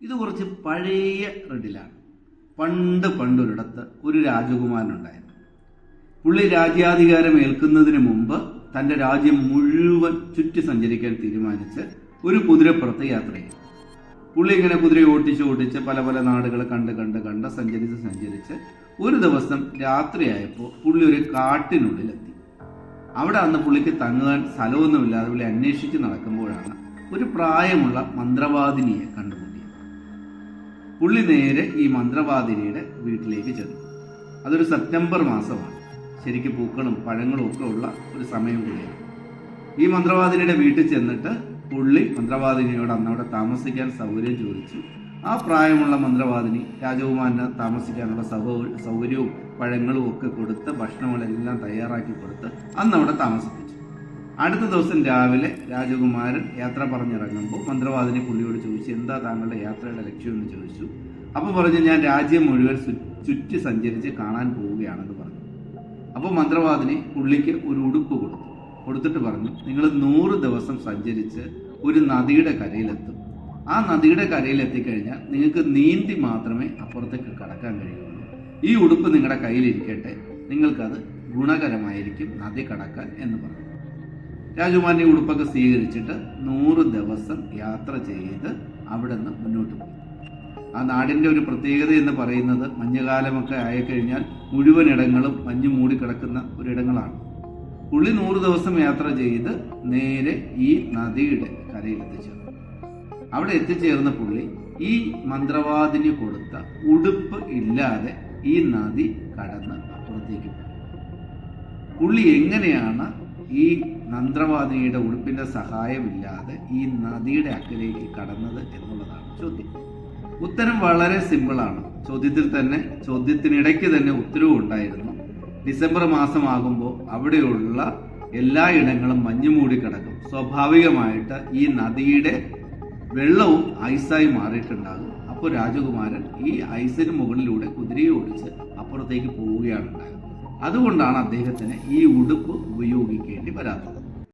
ഇത് കുറച്ച് പഴയ റെഡിലാണ്. പണ്ട് പണ്ടൊരിടത്ത് ഒരു രാജകുമാരനുണ്ടായിരുന്നു. പുള്ളി രാജ്യാധികാരം ഏൽക്കുന്നതിന് മുമ്പ് തന്റെ രാജ്യം മുഴുവൻ ചുറ്റി സഞ്ചരിക്കാൻ തീരുമാനിച്ച് ഒരു കുതിരപ്പുറത്ത് യാത്ര ചെയ്തു. പുള്ളി ഇങ്ങനെ കുതിരയെ ഓട്ടിച്ച് ഓട്ടിച്ച് പല പല നാടുകൾ കണ്ട് കണ്ട് കണ്ട് സഞ്ചരിച്ച് സഞ്ചരിച്ച് ഒരു ദിവസം രാത്രിയായപ്പോൾ പുള്ളി ഒരു കാട്ടിനുള്ളിലെത്തി. അവിടെ അന്ന് പുള്ളിക്ക് തങ്ങാൻ സ്ഥലമൊന്നുമില്ലാതെ പുള്ളി അന്വേഷിച്ച് നടക്കുമ്പോഴാണ് ഒരു പ്രായമുള്ള മന്ത്രവാദിനിയെ കണ്ടുമുട്ടിയത് പുള്ളി നേരെ ഈ മന്ത്രവാദിനിയുടെ വീട്ടിലേക്ക് ചെന്നു. അതൊരു സെപ്റ്റംബർ മാസമാണ്. ശരിക്കും പൂക്കളും പഴങ്ങളും ഒക്കെ ഉള്ള ഒരു സമയം കൂടിയാണ്. ഈ മന്ത്രവാദിനിയുടെ വീട്ടിൽ ചെന്നിട്ട് പുള്ളി മന്ത്രവാദിനിയോട് അന്നവിടെ താമസിക്കാൻ സൗകര്യം ചോദിച്ചു. ആ പ്രായമുള്ള മന്ത്രവാദിനി രാജകുമാരന് താമസിക്കാനുള്ള സൗക- സൗകര്യവും പഴങ്ങളും ഒക്കെ കൊടുത്ത് ഭക്ഷണങ്ങളെല്ലാം തയ്യാറാക്കി കൊടുത്ത് അന്ന് അവിടെ താമസിപ്പിച്ചു. അടുത്ത ദിവസം രാവിലെ രാജകുമാരൻ യാത്ര പറഞ്ഞിറങ്ങുമ്പോൾ മന്ത്രവാദിനി പുള്ളിയോട് ചോദിച്ചു എന്താ താങ്കളുടെ യാത്രയുടെ ലക്ഷ്യം? എന്ന് ചോദിച്ചു. അപ്പോൾ പറഞ്ഞു ഞാൻ രാജ്യം മുഴുവൻ ചുറ്റി സഞ്ചരിച്ച് കാണാൻ പോവുകയാണെന്ന് പറഞ്ഞു. അപ്പോൾ മന്ത്രവാദിനി പുള്ളിക്ക് ഒരു ഉടുപ്പ് കൊടുത്തു. കൊടുത്തിട്ട് പറഞ്ഞു നിങ്ങൾ നൂറ് ദിവസം സഞ്ചരിച്ച് ഒരു നദിയുടെ കരയിലെത്തും. ആ നദിയുടെ കരയിലെത്തിക്കഴിഞ്ഞാൽ നിങ്ങൾക്ക് നീന്തി മാത്രമേ അപ്പുറത്തേക്ക് കടക്കാൻ കഴിയുള്ളൂ. ഈ ഉടുപ്പ് നിങ്ങളുടെ കയ്യിലിരിക്കട്ടെ. നിങ്ങൾക്കത് ഗുണകരമായിരിക്കും നദി കടക്കാൻ എന്ന് പറഞ്ഞു. രാജകുമാരൻ ഈ ഉടുപ്പൊക്കെ സ്വീകരിച്ചിട്ട് നൂറ് ദിവസം യാത്ര ചെയ്ത് അവിടെ നിന്ന് മുന്നോട്ട് പോയി. ആ നാടിന്റെ ഒരു പ്രത്യേകത എന്ന് പറയുന്നത് മഞ്ഞുകാലമൊക്കെ ആയിക്കഴിഞ്ഞാൽ മുഴുവൻ ഇടങ്ങളും മഞ്ഞ് മൂടിക്കിടക്കുന്ന ഒരിടങ്ങളാണ്. പുള്ളി നൂറ് ദിവസം യാത്ര ചെയ്ത് നേരെ ഈ നദിയുടെ കരയിൽ എത്തിച്ചേർന്നു അവിടെ എത്തിച്ചേർന്ന പുള്ളി ഈ മന്ത്രവാദിന് കൊടുത്ത ഉടുപ്പ് ഇല്ലാതെ ഈ നദി കടന്ന് അപ്പുറത്തേക്ക് പോയി. പുള്ളി എങ്ങനെയാണ് ഈ നന്ദ്രവാദിനിയുടെ ഉടുപ്പിന്റെ സഹായമില്ലാതെ ഈ നദിയുടെ അക്കരയിലേക്ക് കടന്നത് എന്നുള്ളതാണ് ചോദ്യം. ഉത്തരം വളരെ സിമ്പിളാണ് ചോദ്യത്തിൽ തന്നെ ചോദ്യത്തിനിടയ്ക്ക് തന്നെ ഉത്തരവും ഉണ്ടായിരുന്നു. ഡിസംബർ മാസമാകുമ്പോൾ അവിടെയുള്ള എല്ലാ ഇടങ്ങളും മഞ്ഞു മൂടി കിടക്കും സ്വാഭാവികമായിട്ട് ഈ നദിയുടെ വെള്ളവും ഐസായി മാറിയിട്ടുണ്ടാകും. അപ്പോൾ രാജകുമാരൻ ഈ ഐസിന് മുകളിലൂടെ കുതിരയെ ഓടിച്ച് അപ്പുറത്തേക്ക് പോവുകയാണ് ഉണ്ടായത് അതുകൊണ്ടാണ് അദ്ദേഹത്തിന് ഈ ഉടുപ്പ് ഉപയോഗിക്കേണ്ടി വരാത്തത്.